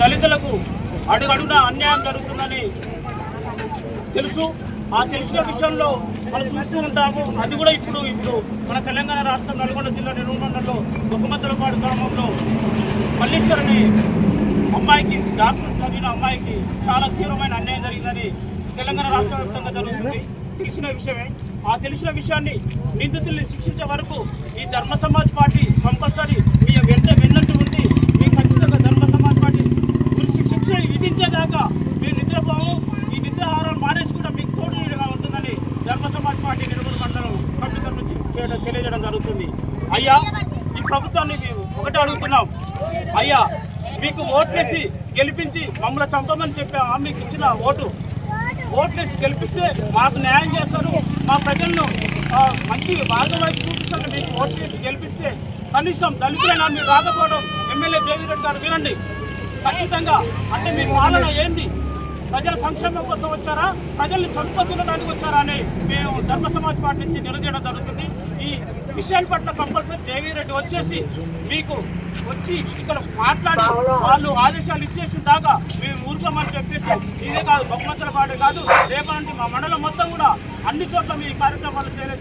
దళితులకు అడుగడుగున అన్యాయం జరుగుతుందని తెలుసు. ఆ తెలిసిన విషయంలో మనం చూస్తూ ఉంటాము. అది కూడా ఇప్పుడు ఇప్పుడు మన తెలంగాణ రాష్ట్రం నల్గొండ జిల్లా నిర్మూలంలో బొగ్గమంతలపాడు గ్రామంలో మల్లేశ్వరని అమ్మాయికి డాక్టర్ చదివిన అమ్మాయికి చాలా తీవ్రమైన అన్యాయం జరిగిందని తెలంగాణ రాష్ట్ర వ్యాప్తంగా జరుగుతుంది. తెలిసిన విషయమే. ఆ తెలిసిన విషయాన్ని నిందితుల్ని శిక్షించే వరకు ఈ ధర్మ సమాజ్ పార్టీ కంపల్సరీ మీ వెంట వెన్నట్టు ఉండి మీ ఖచ్చితంగా ధర్మ సమాజ్ పార్టీ గురించి శిక్ష విధించేదాకా మీరు నిద్రపోము. ఈ నిద్రాహారాలు మానేసి కూడా మీకు తోడు ఉంటుందని ధర్మ సమాజ్ పార్టీ నిర్మల్ మండలం కమిటీ నుంచి చేయడం తెలియజేయడం జరుగుతుంది. అయ్యా ఈ ప్రభుత్వాన్ని ఒకటే అడుగుతున్నాం. అయ్యా మీకు ఓట్లేసి గెలిపించి మమ్మల్ని చంపమని చెప్పి ఆమెకు ఇచ్చిన ఓటు ఓట్లేసి గెలిపిస్తే మాకు న్యాయం చేస్తారు. మా ప్రజలను మంచి మార్గం వైపు చూపిస్తారు. మీకు ఓట్లేసి గెలిపిస్తే కనీసం దళితులైనా మీరు రాకపోవడం ఎమ్మెల్యే జగన్ గారు వినండి. ఖచ్చితంగా. అంటే మీ పాలన ఏంది? ప్రజల సంక్షేమం కోసం వచ్చారా? ప్రజల్ని చంపుతుండడానికి వచ్చారా అని మేము ధర్మ సమాజ్ పార్టీ నుంచి నిలదీయడం జరుగుతుంది. ఈ విషయాన్ని పట్ల కంపల్సరీ జేవీ రెడ్డి వచ్చేసి మీకు వచ్చి ఇక్కడ మాట్లాడి వాళ్ళు ఆదేశాలు ఇచ్చేసిన దాకా మేము ఊరుకోమని చెప్పేసి ఇదే కాదు బహుమతుల పాటే కాదు రేపటి మా మండలం మొత్తం కూడా అన్ని చోట్ల మీ కార్యక్రమాలు చేయడం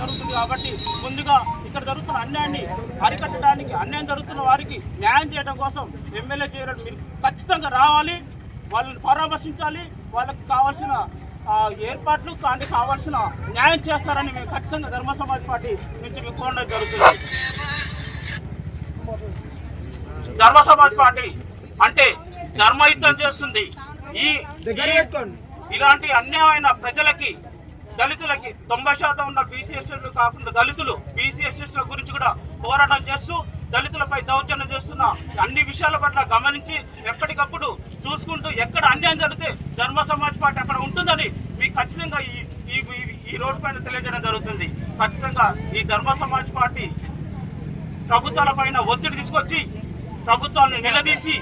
జరుగుతుంది కాబట్టి ముందుగా ఇక్కడ జరుగుతున్న అన్యాయాన్ని అరికట్టడానికి అన్యాయం జరుగుతున్న వారికి న్యాయం చేయడం కోసం ఎమ్మెల్యే చేయడం మీరు ఖచ్చితంగా రావాలి. వాళ్ళని పరామర్శించాలి వాళ్ళకి కావాల్సిన ఏర్పాట్లు కానీ కావాల్సిన న్యాయం చేస్తారని మేము ఖచ్చితంగా ధర్మ సమాజ్ పార్టీ నుంచి మేము కోరడం జరుగుతుంది. ధర్మ సమాజ్ పార్టీ అంటే ధర్మయుద్ధం చేస్తుంది. ఈ ఇలాంటి అన్యాయమైన ప్రజలకి దళితులకి తొంభై శాతం ఉన్న బీసీఎస్ఎల్ కాకుండా దళితులు బీసీఎస్ఎస్ల గురించి కూడా పోరాటం చేస్తూ దళితులపై దౌర్జన్యం చేస్తున్న అన్ని విషయాల పట్ల గమనించి ఎప్పటికప్పుడు చూసుకుంటూ ఎక్కడ అన్యాయం జరిగితే ధర్మ సమాజ్ పార్టీ అక్కడ ఉంటుందని మీకు ఖచ్చితంగా ఈ ఈ రోడ్డు పైన తెలియజేయడం జరుగుతుంది. ఖచ్చితంగా ఈ ధర్మ సమాజ్ పార్టీ ప్రభుత్వాల పైన ఒత్తిడి తీసుకొచ్చి ప్రభుత్వాన్ని నిలదీసి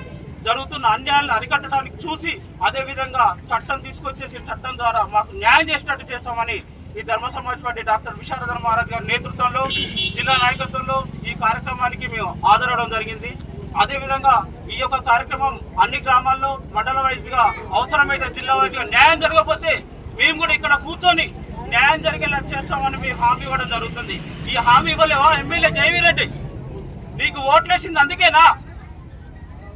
జరుగుతున్న అన్యాయాలను అరికట్టడానికి చూసి అదేవిధంగా చట్టం తీసుకొచ్చేసి చట్టం ద్వారా మాకు న్యాయం చేసినట్టు చేస్తామని ఈ ధర్మ సమాజ్ పార్టీ డాక్టర్ విశారధర మహారాజ్ గారి నేతృత్వంలో జిల్లా నాయకత్వంలో ఈ కార్యక్రమానికి మేము హాజరవడం జరిగింది. అదేవిధంగా యొక్క కార్యక్రమం అన్ని గ్రామాల్లో మండల వైజ్గా అవసరమైతే జిల్లా వైజ్గా న్యాయం జరగకపోతే మేము కూడా ఇక్కడ కూర్చొని న్యాయం జరిగేలా చేస్తామని మీ హామీ ఇవ్వడం జరుగుతుంది. ఈ హామీ ఇవ్వలేవా? ఎమ్మెల్యే జయవీరెడ్డి నీకు ఓట్లేసింది అందుకేనా?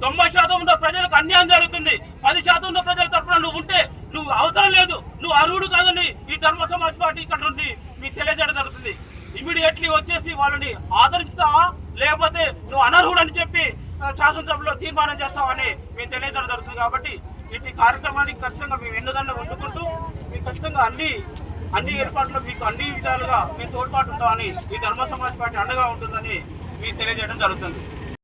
తొంభై శాతం ఉన్న ప్రజలకు అన్యాయం జరుగుతుంది. పది శాతం ఉన్న ప్రజల తరఫున నువ్వు ఉంటే నువ్వు అవసరం లేదు. నువ్వు అర్హుడు కాదని ఈ ధర్మ సమాజ్ పార్టీ ఇక్కడ నుండి మీకు తెలియజేయడం జరుగుతుంది. ఇమీడియట్లీ వచ్చేసి వాళ్ళని ఆదరిస్తావా? లేకపోతే నువ్వు అనర్హుడు అని చెప్పి శాసనసభలో తీర్మానం చేస్తామని మేము తెలియజేయడం జరుగుతుంది కాబట్టి ఇటు కార్యక్రమానికి ఖచ్చితంగా మేము ఎన్నుదండ వండుకుంటూ మీకు ఖచ్చితంగా అన్ని అన్ని ఏర్పాట్లు మీకు అన్ని విధాలుగా మేము తోడ్పాటు ఉంటామని ఈ ధర్మ సమాజ్ పార్టీ అండగా ఉంటుందని మీకు తెలియజేయడం జరుగుతుంది.